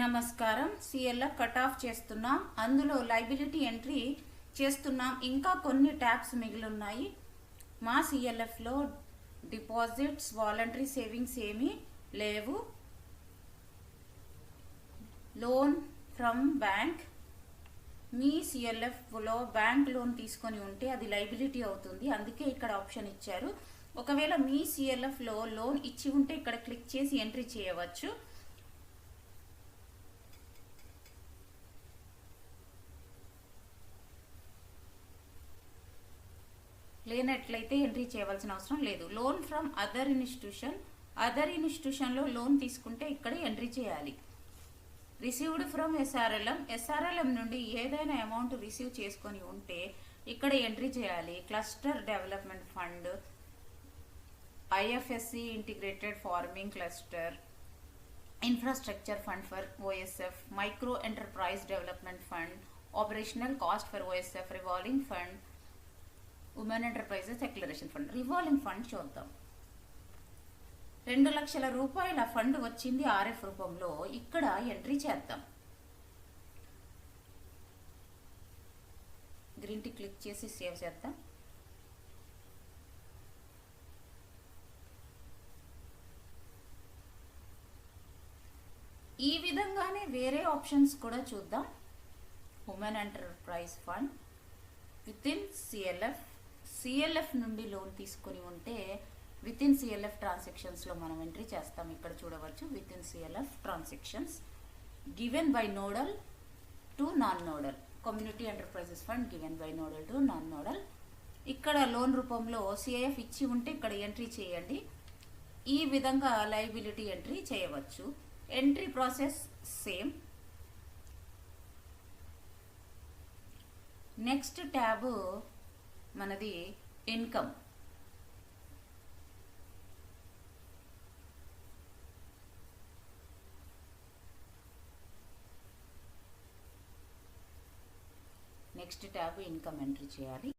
నమస్కారం. CLF cut off చేస్తున్నాం. అందులో లైబిలిటీ ఎంట్రీ చేస్తున్నాం. ఇంకా కొన్ని ట్యాబ్స్ మిగిలి ఉన్నాయి మా సిఎల్ఎఫ్లో డిపాజిట్స్ వాలంటరీ సేవింగ్స్ ఏమీ లేవు. Loan from bank. మీ సిఎల్ఎఫ్లో బ్యాంక్ లోన్ తీసుకొని ఉంటే అది లైబిలిటీ అవుతుంది. అందుకే ఇక్కడ ఆప్షన్ ఇచ్చారు. ఒకవేళ మీ సిఎల్ఎఫ్లో లోన్ ఇచ్చి ఉంటే ఇక్కడ క్లిక్ చేసి ఎంట్రీ చేయవచ్చు. లేనట్లయితే ఎంట్రీ చేయవలసిన అవసరం లేదు. Loan from other institution other ఇన్స్టిట్యూషన్లో loan తీసుకుంటే ఇక్కడ ఎంట్రీ చేయాలి. రిసీవ్డ్ ఫ్రమ్ ఎస్ఆర్ఎల్ఎం ఎస్ఆర్ఎల్ఎం నుండి ఏదైనా అమౌంట్ రిసీవ్ చేసుకొని ఉంటే ఇక్కడ ఎంట్రీ చేయాలి. Cluster development fund IFSC integrated farming cluster infrastructure fund for OSF micro enterprise development fund operational cost for OSF revolving fund women enterprises declaration fund revolving fund చూద్దాం. రెండు లక్షల రూపాయల ఫండ్ వచ్చింది RF రూపంలో ఇక్కడ ఎంట్రీ చేద్దాం. Green tea click చేసి save చేద్దాం. ఈ విధంగానే వేరే ఆప్షన్స్ కూడా చూద్దాం. Women enterprise fund with in CLF CLF నుండి లోన్ తీసుకొని ఉంటే విత్ ఇన్ సిఎల్ఎఫ్ ట్రాన్సాక్షన్స్లో మనం ఎంట్రీ చేస్తాం. ఇక్కడ చూడవచ్చు with in CLF transactions given by nodal to non nodal community enterprises fund given by nodal to non nodal ఇక్కడ loan రూపంలో CIF ఇచ్చి ఉంటే ఇక్కడ ఎంట్రీ చేయండి. ఈ విధంగా లైబిలిటీ ఎంట్రీ చేయవచ్చు. Entry process same next tab మనది income next tab income entry చేయాలి.